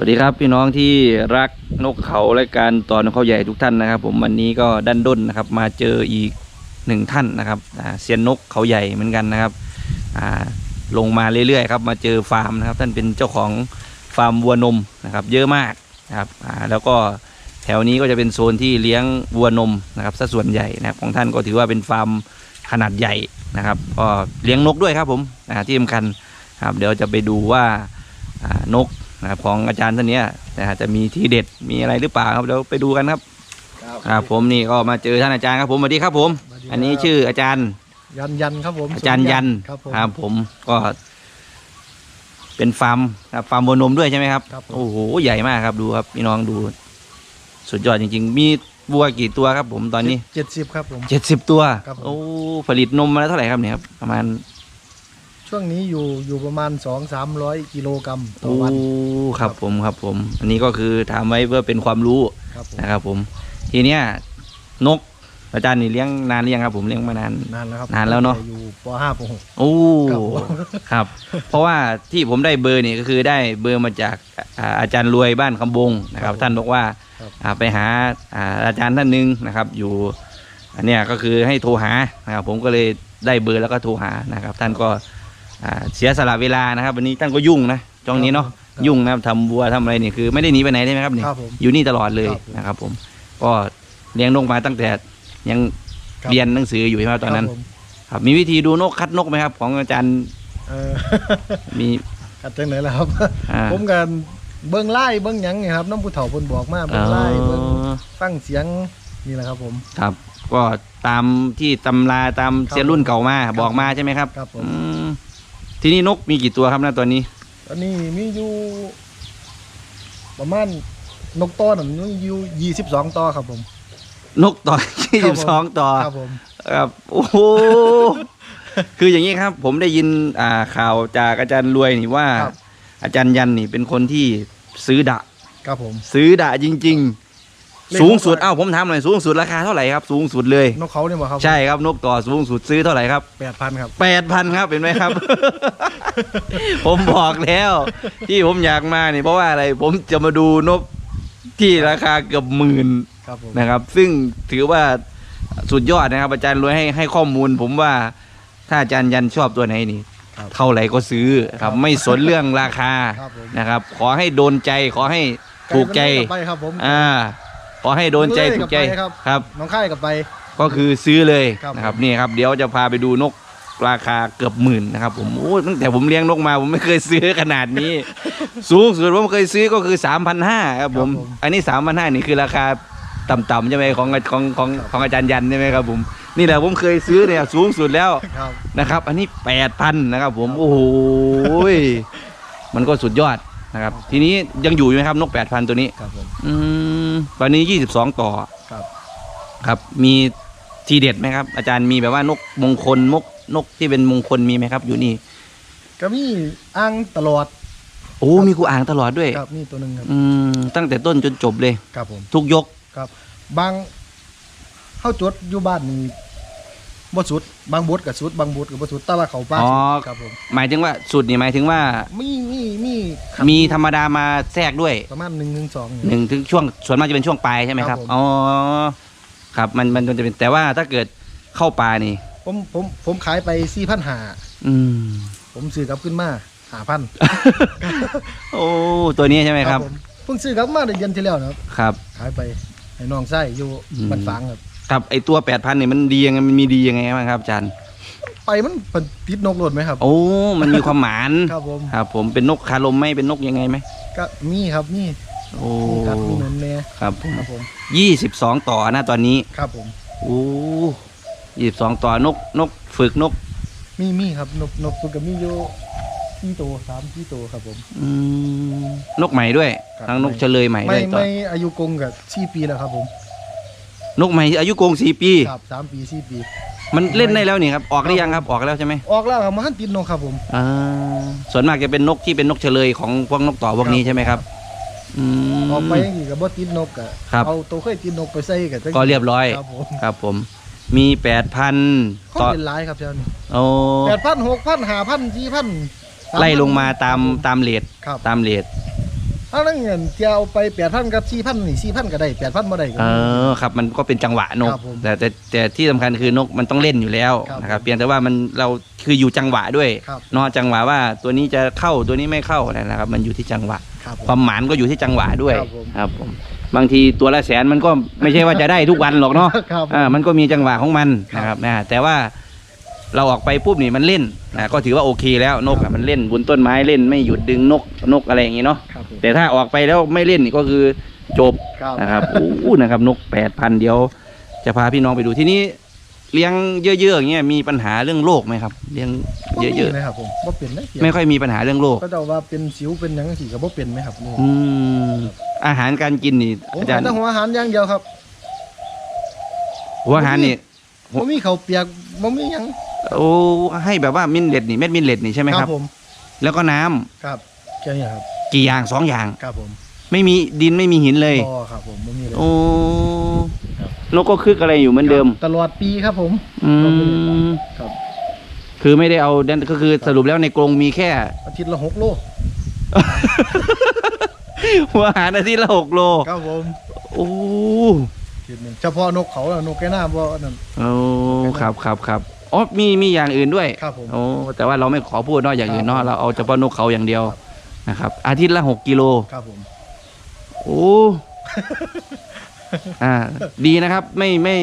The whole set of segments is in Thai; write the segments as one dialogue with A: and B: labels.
A: สวัสดีครับพี่น้องที่รักนกเขาและการต่อนกเขาใหญ่ทุกท่านนะครับ ผมวันนี้ก็ดันด้นนะครับ มาเจออีกหนึ่งท่านนะครับเซียนนกเขาใหญ่เหมือนกันนะครับลงมาเรื่อยๆครับมาเจอฟาร์มนะครับ ท่านเป็นเจ้าของฟาร์มวัวนมนะครับ เยอะมากนะครับแล้วก็แถวนี้ก็จะเป็นโซนที่เลี้ยงวัวนมนะครับซะส่วนใหญ่นะครับของท่านก็ถือว่าเป็นฟาร์มขนาดใหญ่นะครับก็เลี้ยงนกด้วยครับผมที่สำคัญครับเดี๋ยวจะไปดูว่านก นะครับของอาจารย์ท่านเนี้ยนะฮะจะมีที่เด็ดมีอะไรหรือเปล่าครับเดี๋ยวไปดูกันครับครับผมนี่ก็มาเจอท่านอาจารย์ครับผมสวัสดีครับผม
B: สวัสดีครับ
A: อันนี้ชื่ออาจารย์
B: ยันยันครับผม
A: อาจารย์ยัน
B: ครับผม
A: ครับผมก็ เป็นฟาร์มครับฟาร์มวัวนมด้วยใช่ไหมครับ
B: ครับผม
A: โอ้โหใหญ่มากครับดูครับพี่น้องดู สุดยอดจริง ๆ มีวัวกี่ตัวครับ ผมตอนนี้
B: เจ็ดสิบครับผม
A: เจ็ดสิบตัว
B: ครับผม
A: โอ้ผลิตนมมาแล้วเท่าไหร่ครับเนี่ยครับประมาณ
B: ช่วงนี้อยู่อยู่ประมาณสองสามร้อยกิโลกรัมต่อ
A: โอ้
B: วัน
A: ครับผมครับผม อันนี้ก็คือทำไว้เพื่อเป็นความรู้
B: ครับผม
A: นะครับผมทีเนี้ยนกอาจารย์นี่เลี้ยงนานหรือยังครับ ผมเลี้ยงมานาน
B: นานแล้วครับ
A: นานแล้วเนอะ
B: อยู่ปห้าปหก
A: โอ้
B: ครับผม
A: ครับ เพราะว่าที่ผมได้เบอร์นี่ก็คือได้เบอร์มาจากอ่าอาจารย์รวยบ้านคำบงนะครับ ท่านบอกว่า
B: ครับ
A: อ่าไปหาอ่าอาจารย์ท่านหนึ่งนะครับ อยู่อันเนี้ยก็คือให้โทรหานะครับผมก็เลยได้เบอร์แล้วก็โทรหานะครับ ท่านก็อ่า เสียสละเวลานะครับ วันนี้ท่านก็ยุ่งนะช่วงนี้เนาะ
B: ครับ
A: ยุ่งนะครับทำบัวทำอะไรนี่คือไม่ได้หนีไปไหนใช่ไหมครับนี่
B: ครับผม
A: อยู่นี่ตลอดเลย
B: ครับผม
A: นะครับ ผม ก็เลี้ยงนกมาตั้งแต่ยัง
B: ครับ
A: เรียนหนังสืออยู่ใช่ไหมครับตอนนั้น
B: ครับผม
A: ครับมีวิธีดูนกคัดนกไหมครับ ของอาจารย์
B: เออ
A: มี
B: กัดจังไหนล่ะครับ
A: อ่า
B: ผมกันเบิ้งไล่เบิ้งหยังไงครับน้ำผู้เฒ่าเพิ่นบอกมาเบิ้งไล่เบิ้ง
A: อ๋อ
B: ฟังเสียงนี่แหละครับผม
A: ครับ ก็ตามที่ตำราตาม
B: ครับ
A: เซียนรุ่นเก่ามา
B: ครับ
A: บอกมาใช่ไหมครับ
B: ครับผม
A: อืม ทีนี้นกมีกี่ตัวครับนะตอนนี้
B: ตอนนี้มีอยู่ประมาณนกต้อนั่นมีอยู่ยี่สิบสองต่อครับผม
A: นกต่อยี่
B: ครั
A: สิ
B: บบผม
A: สองต่อ
B: ครับผม
A: ครับโอ้โห คืออย่างนี้ครับ ผมได้ยินอ่าข่าวจากอาจารย์รวยนี่ว่า
B: ครับ
A: อาจารย์ยันนี่เป็นคนที่ซื้อดะ
B: ครับผม
A: ซื้อดะจริง
B: เลข
A: ๆ สูงสุด
B: นกว่า
A: เอ้าผมถามหน่อยสูงสุดราคาเท่าไหร่ครับสูงสุดเลย
B: นกเขาเนี่ยบ่ครับ
A: ใช่ครับนกต่อสูงสุดซื้อเท่าไหร่ครับ
B: แปดพันครับ
A: แปดพันครับเห็นไหมครับ ผมบอกแล้ว ที่ผมอยากมานี่เพราะว่าอะไรผมจะมาดูนกที่ราคาเกือบหมื่น
B: ครับผม
A: นะครับ ซึ่งถือว่าสุดยอดนะครับ อาจารย์รวยให้ให้ข้อมูล ผมว่าถ้าอาจารย์ยันชอบตัวไหนนี่
B: ครับ
A: เท่าไหร่ก็ซื้อครับไม่สนเรื่องราคา
B: ครับผม
A: นะครับ ขอให้โดนใจขอให้ถูกใจ
B: ไมันเลยบไปครับผม
A: อ่า ขอให้โดนใจถูกใจ
B: มันเลยกลับไปครับ
A: ครับ
B: น้องค่ายกลับไป
A: ก็คือซื้อเลย
B: ครับ
A: นะครับนี่ครับ เดี๋ยวจะพาไปดูนกราคาเกือบหมื่นนะครับผมโอ้ยตั้งแต่ผมเลี้ยงนกมา ผมไม่เคยซื้อขนาดนี้ สูงสุดผมเคยซื้อก็คือ 3,500ครับผม
B: ครับผม
A: อันนี้ 3,500นี่คือราคาต่ำๆใช่ไหมของของของของอาจารย์ยันใช่ไหมครับผมนี่แหละผมเคยซื้อเนี่ยสูงสุดแล้ว
B: ครับ
A: นะครับ อันนี้8,000นะครับผม โอ้โหมันก็สุดยอดนะครับ ทีนี้ยังอยู่ไหมครับนก8,000ตัวนี้
B: ครับผม
A: อืม ตอนนี้22ต่อ
B: ครับ
A: ครับ มีทีเด็ดไหมครับ อาจารย์มีแบบว่านกมงคลนกนกที่เป็นมงคลมีไหมครับ อยู่นี่
B: ก็มีอ้างตลอด
A: โอ้มีกูอ่างตลอดด้วย
B: ครับนี่ตัวหนึ่งครับ
A: อืมตั้งแต่ต้นจนจบเลย
B: ครับผม
A: ทุกยก
B: ครับ บางเข้าจดอยู่บ้านนี่ บ่สุด บางบดกับสุด บางบดกับบ่สุดแตว่าเขาป้า
A: อ๋อ
B: สุดครับผม
A: หมายถึงว่าสุดนี่หมายถึงว่า
B: มีมีมีครับ
A: มีธรรมดามาแทรกด้วย
B: ประมาณหนึ่งถึงสอง
A: หนึ่งถึงช่วงส่วนมากจะเป็นช่วงปลายใช่ไหมครับ
B: ครับผม
A: อ๋อครับมันมันจะเป็นแต่ว่าถ้าเกิดเข้าป่านี่
B: ผมผมผมขายไปสี่พันหา
A: อืม
B: ผมซื้อกลับขึ้นมาหาพัน
A: โอ้ตัวนี้ใช่ไหมครับ
B: ผมเพิ่งซื้อกลับมาในเดือนที่แล้วนะครับ
A: ครับ
B: ขายไปให้น้องไส้อยู่
A: อืม
B: บันฝางครับ
A: ครับไอตัวแปดพันเนี่ยมันดียังไงมันมีดียังไงบ้างครับอาจารย์
B: ไปมันเป็นติดนกหล่นไหมครับ
A: โอ้ มันมีความหมาน
B: ครับผม
A: ครับ ผมเป็นนกคาลมไหมเป็นนกยังไงไหม
B: ก็มีครับมี
A: โอ้
B: มีกัดมีเหมือนแน่
A: ครับผม
B: ครับผม
A: ยี่สิบสองต่อนะตอนนี้
B: ครับผม
A: โอ้ยี่สิบสองต่อนกนกฝึกนก
B: มีมีครับนกนกตัวกับมีอยู่ที่โตวสามที่โตวครับผม
A: อืมนกใหม่ด้วย
B: ครับ
A: ทั้งนกเฉลยใหม่
B: ไม่
A: ด้วยต่อ
B: ไม่อายุกงกับสี่ปีแล้วครับผม
A: นกใหม่อายุโกงสี่ปี
B: ครับสามปีสี่ปี
A: มันเล่นได้แล้วนี่ครับ ออกหรือยังครับ ออกแล้วใช่ไหม
B: ออกแล้วครับมาหันติดนกครับผม
A: อ่าส่วนมากจะเป็นนกที่เป็นนกเฉลยของพวกนกต่อพวกนี้ใช่ไหมครับอืม
B: ออกไปอย่างนี้กับบ่ติดนกกะ
A: ครับ
B: เอาตัวเคยติดนกไปใส่กับ
A: ก็เรียบร้อย
B: ครับผม
A: ครับผม มีแปดพัน
B: เขา
A: ต่อ
B: เป็นหลายครับเจ้านี่
A: โอ้
B: แปดพันหกพันห้าพันสี่พัน
A: ไล่ลงมาตามตามเลท
B: ครับ
A: ตามเลท
B: เอานั่นเงินเที่ยวไป8,000กับ4,000นี่4,000ก็ได้8,000บ่ได้ก็
A: เอ
B: มี
A: อครับมันก็เป็นจังหวะนก
B: ครับผม
A: แต่แต่แต่ที่สำคัญคือนกมันต้องเล่นอยู่แล้ว
B: ครับ
A: นะครับเพียงแต่ว่ามันเราคืออยู่จังหวะด้วย
B: ครับ
A: เนอะจังหวะว่าตัวนี้จะเข้าตัวนี้ไม่เข้าอะไรนะครับ มันอยู่ที่จังหวะ
B: ครับผม
A: ความหมานก็อยู่ที่จังหวะด้วย
B: ครับผม
A: ครับผมบางทีตัวละแสนมันก็ไม่ใช่ว่าจะได้ทุกวันหรอกเนาะ
B: ครับ
A: อ่ามันก็มีจังหวะของมัน
B: ครับ
A: นะครับนะแต่ว่า เราออกไปปุ๊บนี่มันเล่นนะก็ถือว่าโอเคแล้วนก
B: ครั
A: อะ
B: บ
A: มันเล่นบนต้นไม้เล่นไม่หยุดดึงนกนกอะไรอย่างงี้เนาะ
B: ครับผม
A: แต่ถ้าออกไปแล้วไม่เล่นนี่ก็คือจบ
B: ครับ
A: นะครับโอ้นะครับนกแปดพันเดียว จะพาพี่น้องไปดูที่นี้เลี้ยงเยอะๆอย่างเงี้ยมีปัญหาเรื่องโรคไหมครับเลี้ยง
B: บ่
A: เยอะ
B: มีนะครับผมบ่เป็นได้
A: ๆไม่ค่อยมีปัญหาเรื่องโรค
B: ก็เดาว่าเป็นสิวเป็นหยังสิก็บ่เป็นไหมครับนี่
A: อืมอาหารการกินนี่
B: ผม
A: อาจารย์
B: แต่หัวอาหารอย่างเดียวครับ
A: หัวอาหารนี่ ผม
B: บ่มีข้าวเปียกบ่มีหยัง
A: โอ้ให้แบบว่ามินเลตนี่เม็ดมินเลตนี่ใช่ไหมครับ
B: ผม
A: แล้วก็น้ำ
B: ครับแค่นี้ครับ
A: กี่อย่างสองอย่าง
B: ครับผม
A: ไม่มีดินไม่มีหินเลย
B: บ่ครับผมบ่มีเลย
A: โอ้
B: ครับ
A: นกก็คึกอะไรอยู่เหมือนเดิม
B: ตลอดปีครับผม
A: อืม
B: ครับ
A: คือไม่ได้เอาดันก็คือสรุปแล้วในกรงมีแค่
B: อาทิตย์ละหกโล
A: หัวอาหารอาทิตย์ละหกโล
B: ครับผม
A: โอ้
B: อาทิตย์หนึงเฉพาะนกเขาแล้วนกแก้หน้าบ่นั่น
A: โอ้ ครับครับครับ อ๋อมีมีอย่างอื่นด้วย
B: ครับผม
A: โอ้แต่ว่าเราไม่ขอพูดเนอกอย่างอื่นเนาะ
B: ครับ
A: เราเอาเฉพาะนกเขาอย่างเดียว
B: ครับ
A: นะครับ อาทิตย์ละหกกิโล
B: ครับผม
A: โอ้อ่า ดีนะครับ ไม่ไม่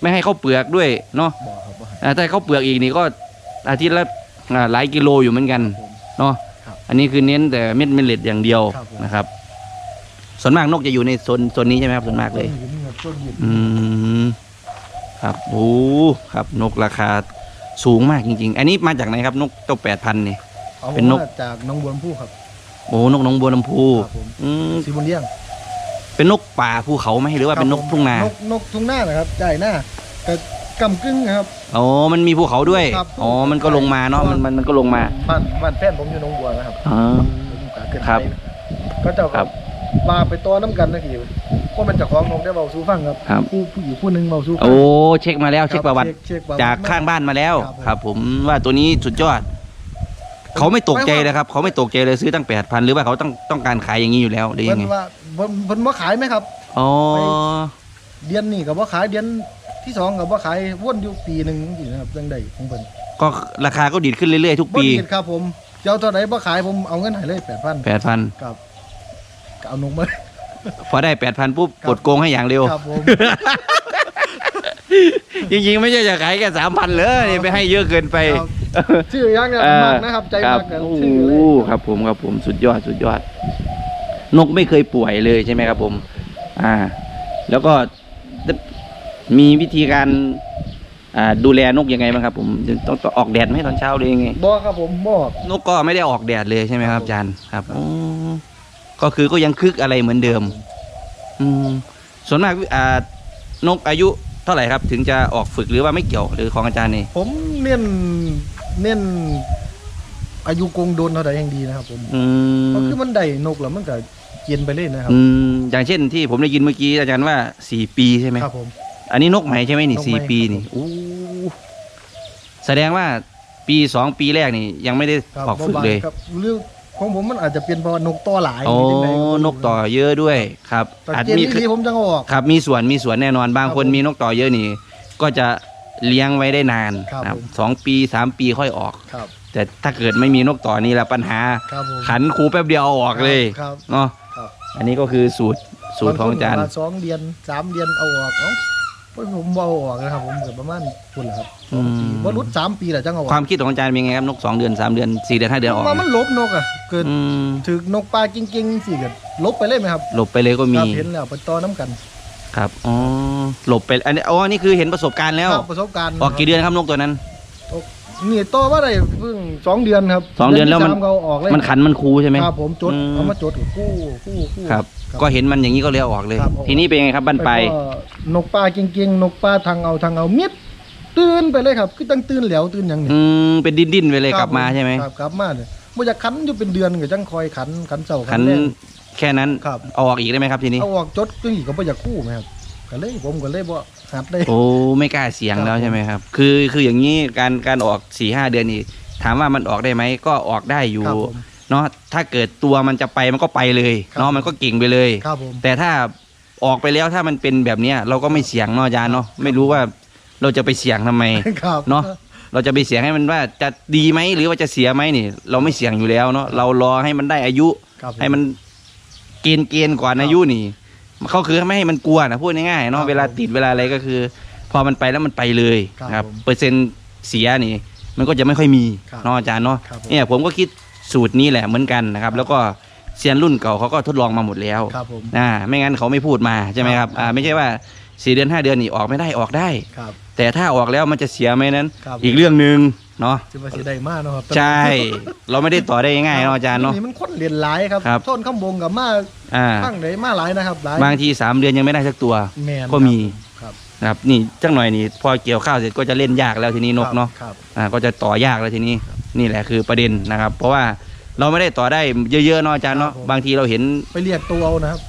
A: ไม่ให้ข้าวเปลือกด้วยเนาะ
B: บ่ครับบ่
A: อ่าถ้าข้าวเปลือกอีกนี่ก็อาทิตย์ละอ่าหลายกิโลอยู่เหมือนกัน
B: ผม
A: เนาะ
B: ครับ
A: อันนี้คือเน้นแต่เม็ดเมล็ดอย่างเดียว
B: ครับผม
A: นะครับ ส่วนมากนกจะอยู่ในโซนโซนนี้ใช่ไหมครับส่วนมากเลย
B: ต้นหินครับต้นหิน
A: อืม ครับโอ้ครับนกราคาสูงมากจริง ๆ อันนี้มาจากไหนครับนกเจ้าแปดพันนี่
B: เอา
A: เป็นนก
B: มาจากหน้องบัวลำพูครับ
A: โอ้นกหนองบัวลำพู
B: ครับผม
A: อืม
B: สีบุญเลี้ยง
A: เป็นนกป่าภูเขาไหมหรือว่าเป็นนก
B: ครับผม
A: ทุ่งนา
B: นกนกทุ่งนานะครับจ่ายหน้าก็กำกึ่งนะครับ
A: อ๋อมันมีภูเขาด้วย
B: ครับ
A: อ๋อมันก็ลงมาเนาะมันมันมันก็ลงมา
B: บ้านบ้านแฟนผมอยู่หน้องบัวนะครับ
A: อ๋อ
B: ผมกะเกิน
A: ครับ
B: ไปก็เจ้า
A: ครับ
B: ปลาไปตัวน้ำกันนะ พี่ก็มันเจะของนกได้เบาสู้ฟังครับ
A: ครับ
B: ผู้ผู้หญิงผู้หนึ่งเบาสู้ฟั
A: โอ้เช็คมาแล้วเช็คประวัติ
B: เช็คประวัติ
A: จากข้างบ้านมาแล้ว
B: ครับผม
A: ครับผมว่าตัวนี้สุดยอด เขาไม่ตกใจเลยครับ เขาไม่ตกใจเลยซื้อตั้งแปดพันหรือว่าเขาต้องต้องการขายอย่างนี้อยู่แล้วหรือ
B: เพิ่
A: ยัง
B: น
A: ไง
B: ว่าเพิ่นเพิ่นว่าขายไหมครับ
A: อ๋อ
B: เดือนนี้กับว่าขายเดือนที่สองกับว่าขายวนอยู่ปีหนึ่งจริงๆนะครับยังได้ของเพิ่น
A: ก็ราคาก็ดีดขึ้นเรื่อยๆทุก
B: บ่
A: ปี
B: ดีดครับผมเจ้าเท่าไหร่บ่ขายผมเอาเงินให้เลยแปดพัน
A: แปดพัน
B: ครับก็เอานกมา
A: พอได้แปดพันปุ๊บ
B: ครับ
A: กดโกงให้อย่างเร็ว
B: ครับผม
A: จริงๆ ไม่ใช่จะขายแค่สามพันเลยไปให้เยอะเกินไป
B: ครับ ชื่อยังเนี่ย
A: เออ
B: มากนะครับ ใจ
A: ครั
B: มากกัน
A: โอ้
B: ชื่อเลย
A: ครับผมครับผมสุดยอดสุดยอด นกไม่เคยป่วยเลยใช่ไหมครับผม อ่า แล้วก็มีวิธีการ อ่าดูแลนกยังไงบ้างครับ ผมต้องต้องออกแดดไหมตอนเช้าเลยยังไง
B: บ่ครับผมบ่
A: นกก็ไม่ได้ออกแดดเลยใช่ไหมครับ
B: ครับ
A: อาจารย์ครับอ๋อ ก็คือก็ยังคึกอะไรเหมือนเดิม อืมส่วนมากอ่านกอายุเท่าไหร่ครับ ถึงจะออกฝึกหรือว่าไม่เกี่ยวหรือของอาจารย์นี่
B: ผมเน้นเน้นอายุกงโดนเท่าใดยังดีนะครับผม
A: อื
B: ก็
A: ม
B: คือมันได้นกแล้วมันก็เย็นไปเลยนะครับ
A: อืมอย่างเช่นที่ผมได้ยินเมื่อกี้อาจารย์ว่าสี่ปีใช่ไหม
B: ครับผม
A: อันนี้นกใหม่ใช่ไหมนี่
B: นกใหม่
A: สี่ปี
B: ครับ
A: นี่อู้แสดงว่าปีสองปีแรกนี่ยังไม่ได้
B: ครับ
A: ออกฝึกเลย
B: ครับเรื่อง ของผมมันอาจจะเป็นเพราะว่านกต่อหลาย
A: โอ้
B: หรือจังใดก็บ่รู้
A: นกต่อเยอะด้วยครับ
B: แต่
A: อาจ
B: เกณฑ์
A: มี
B: นี้ที่ผมจะเอาออก
A: ครับมีส่วนมีส่วนแน่นอนบาง
B: ครับ
A: คน
B: ผม
A: มีนกต่อเยอะนี่ ก็จะเลี้ยงไว้ได้นาน
B: ครับ
A: นะครับ
B: ผม
A: สองปีสามปีค่อยออก
B: ครับ
A: แต่ถ้าเกิดไม่มีนกต่อนี่แหละปัญหา
B: ครับผม
A: ขันครูแป๊บเดียวเอาออกเลย
B: ครับ
A: เนาะ
B: ครับ
A: อันนี้ก็คือสูตรสูตรของอาจารย์
B: บคนว่สองเดือนสามเดือนเอาออกเอ้าโอ้ย ผมบ่เอาออกนะครับ ผมเกิดประมาณพุ่นแหละครับสองปีว่ารุดสามปีแหละจังเอาออก
A: ความคิดของอาจารย์เป็นไงครับนกสองเดือนสามเดือนสี่เดือนห้าเดือนออก
B: มามันลบนกอะเกิด
A: อืม
B: ถึกนกปลาจริงๆสิเกิดลบไปเลยไหมครับ
A: หลบไปเลยก็มี
B: ครับเห็นแล้วไปต่อน้ำกัน
A: ครับอ๋อหลบไปอันนี้อ๋อนี่คือเห็นประสบการณ์แล้ว
B: ครับประสบการณ์
A: ออกกี่เดือนครับนกตัวนั้น
B: นี่ต่อมาได้เพิ่งสองเดือนครับ
A: สองเดือนแล้วมัน
B: ที่สาก็เอาออกเลย
A: มันขันมันคูใช่ไหม
B: ครับผมจด
A: อืม
B: เอามาจดกับคู่คู่คู่
A: ครับ ก็เห็นมันอย่างนี้ก็เลยเอาออกเลย
B: ครับเอาออก
A: ทีนี้เป็นไงครับบ้านปลาย
B: แล้วก็ นกปลาเก่งๆนกปลาทางเอาทางเอามิดตื่นไปเลยครับ คือตั้งตื่นแล้วตื่นหยังเนี่ย
A: อืมเป็นดิ้นดิ้นๆไปเลยกลับมาใช่ไหม
B: ครับกลับมาเนี่ยบ่อยากขันอยู่เป็นเดือนก็จังคอยขันขันเสา
A: ขัน
B: แรง
A: แค่นั้น
B: ครับ
A: เอาออกอีกได้ไหมครับทีนี้
B: เอาออกจดตึ้งอีกก็บ่อยากคู่ไหมครับก็เลยผมก็เลยบ่หัดเลย
A: โอ้ไม่กล้าเสียง
B: ครับ
A: แล้วใช่ไหมครับ คือคืออย่างนี้การการออกสี่ห้าเดือนนี่ถามว่ามันออกได้ไหมก็ออกได้อยู่
B: ครับผม
A: เนาะถ้าเกิดตัวมันจะไปมันก็ไปเลย
B: ครับ
A: เนาะมันก็เก่งไปเลย
B: ครับผม
A: แต่ถ้า ออกไปแล้วถ้ามันเป็นแบบเนี้ยเราก็ไม่เสี่ยงเนาะอาจารย์เนาะไม่รู้ว่าเราจะไปเสี่ยงทำไม
B: ครับ
A: เนาะเราจะไปเสี่ยงให้มันว่าจะดีไหมหรือว่าจะเสียไหมนี่ เราไม่เสี่ยงอยู่แล้วเนาะเรารอให้มันได้อายุ
B: ครับผ
A: ให้มันเกณฑ์เกณฑ์ก่อนอายุนี่เขาคือไม่ให้มันกลัวนะพูดง่ายๆ
B: ครั
A: เนาะ
B: บ
A: เวลาติดเวลาอะไรก็คือ พอมันไปแล้วมันไปเลย
B: ครับ
A: นะครับ
B: ผม
A: เปอร์เซ็นต์เสียนี่ มันก็จะไม่ค่อยมี
B: ครับ
A: เนาะอาจารย์เนาะ
B: ครับผม
A: เนี่ยผมก็คิดสูตรนี้แหละเหมือนกันนะครับ แล้วก็ เซียนรุ่นเก่าเขาก็ทดลองมาหมดแล้ว
B: ครับผม
A: อ่าไม่งั้นเขาไม่พูดมาใช่ไหมครับ
B: ครับ
A: อ่าไม่ใช่ว่าสี่เดือนห้าเดือนนี่ออกไม่ได้ออกได้
B: ครับ
A: แต่ถ้าออกแล้วมันจะเสียไหมนั้น
B: ครับ
A: อีกเรื่องหนึ่งเนาะ
B: จะมาเสียดายมากเนาะครับ
A: ใช่ เราไม่ได้ต่อได้ง่ายๆเนาะอาจารย์เนาะ
B: นี่มันคนเรียนหลายครับ
A: ครับ
B: โทนข้ามบงกับมา
A: อ่า
B: ข้างไหนมาหลายนะครับหลาย
A: บางทีสามเดือนยังไม่ได้สักตัว
B: แมน
A: ก็มี
B: ครับ
A: นะครับนี่จังหน่อยนี่พอเกี่ยวข้าวเสร็จก็จะเล่นยากแล้วทีนี้นกเนาะ
B: ครับ
A: อ่าก็จะต่อยากแล้วทีนี้นี่แหละคือประเด็นนะครับ เพราะว่า เราไม่ได้ต่อได้เยอะๆเนาะอาจารย์เนาะ
B: ครับผม
A: บางทีเราเห็น
B: ไปเรียกตัวเอานะครับ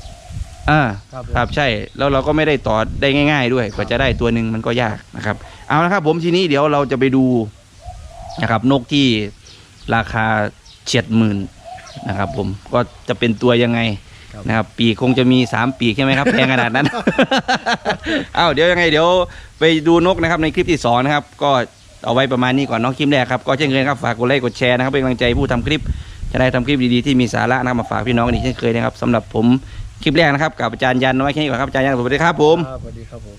A: อ่า
B: ครับผม
A: ครับใช่แล้วเราก็ไม่ได้ต่อได้ง่าย ๆ ด้วยกว่าจะได้ตัวหนึ่งมันก็ยากนะครับ เอาละครับ ผมทีนี้เดี๋ยวเราจะไปดูนะครับ นกที่ราคาเฉียดหมื่นนะครับ ผมก็จะเป็นตัวยังไง
B: ครับ
A: นะครับ ปีกคงจะมีสามปีกใช่ไหมครับแพงขนาดนั้น เอ้าเดี๋ยวยังไง เดี๋ยวไปดูนกนะครับในคลิปที่สองนะครับ ก็เอาไว้ประมาณนี้ก่อนเน้องคลิปแรกครับก็เช่นเคยครับฝากกดไลค์กดแชร์นะครับเป็นกำลังใจผู้ทำคลิป จะได้ทำคลิปดีๆที่มีสาระนะครับมาฝากพี่น้องกันอีกเช่นเคยนะครับสำหรับผมคลิปแรกนะครับกับอาจารย์ยันเอาไว้แค่นี้ก่อนครับอาจารย์ยันสวัสดีครับผม
B: สวัสดีครับผม